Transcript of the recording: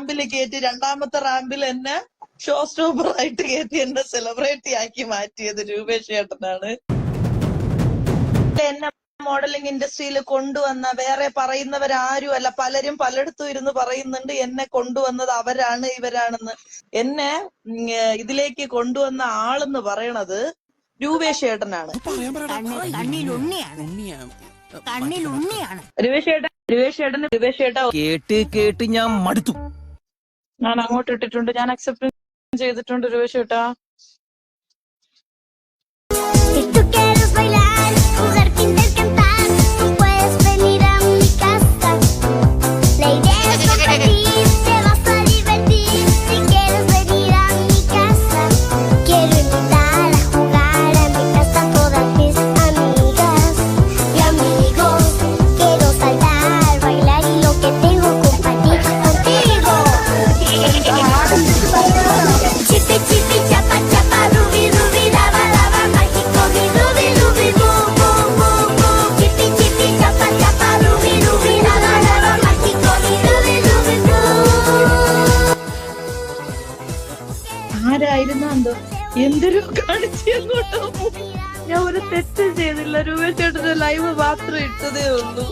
റാമ്പിൽ കയറ്റി രണ്ടാമത്തെ റാമ്പിൽ എന്നെ ഷോ സ്റ്റോപ്പർ ആയിട്ട് കയറ്റി എന്നെ സെലിബ്രിറ്റി ആക്കി മാറ്റിയത് രൂപേഷ് ചേട്ടനാണ്. എന്നെ മോഡലിംഗ് ഇൻഡസ്ട്രിയിൽ കൊണ്ടുവന്ന വേറെ പറയുന്നവരാരും അല്ല പലരും പലയിടത്തും ഇരുന്ന് പറയുന്നുണ്ട് എന്നെ കൊണ്ടുവന്നത് അവരാണ് ഇവരാണെന്ന്. എന്നെ ഇതിലേക്ക് കൊണ്ടുവന്ന ആളെന്ന് പറയണത് രൂപേഷ് ചേട്ടനാണ്. കണ്ണിൽ കണ്ണിൽ ഉണ്ണിയാണ് കണ്ണിൽ ഉണ്ണിയാണ് രൂപേഷ് ചേട്ടൻ രൂപേഷ് ചേട്ടൻ രൂപേഷ് ചേട്ടാ കേട്ട് കേട്ട് ഞാൻ മടുത്തു. ഞാൻ അങ്ങോട്ട് ഇട്ടിട്ടുണ്ട്. ഞാൻ അക്സെപ്റ്റ് ചെയ്തിട്ടുണ്ട് രൂപേഷ് ചേട്ടാ ആരായിരുന്നു എന്തോ എന്തൊരു കാണിച്ച് ഞാൻ ഒരു തെറ്റ് ചെയ്തില്ല രൂപ ചേട്ടന്റെ ലൈവ് മാത്രം ഇട്ടതേ ഉള്ളൂ.